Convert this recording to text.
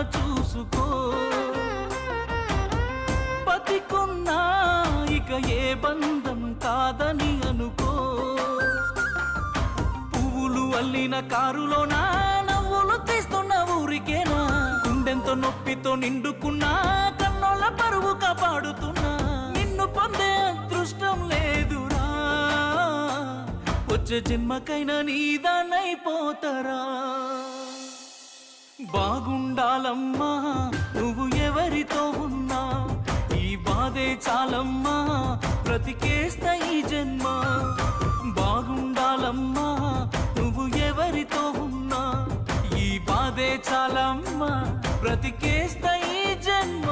చూసుకో. బతికున్నా ఇక ఏ బంధం కాదని అనుకో. పువ్వులు అల్లిన కారులోనా? నవ్వులు తీస్తున్న ఊరికేనా? గుండెంతో నొప్పితో నిండుకున్నా కన్నోళ్ళ పరువు కాపాడుతున్నా. నిన్ను పొందే అదృష్టం లేదురా. వచ్చే జన్మకైనా నీదానైపోతారా? బాగుండాలమ్మా నువ్వు ఎవరితో ఉన్నా? ఈ బాధే చాలమ్మా బ్రతికేస్తా ఈ జన్మ. బాగుండాలమ్మా నువ్వు ఎవరితో ఉన్నా? ఈ బాధే చాలమ్మా బ్రతికేస్తా ఈ జన్మ.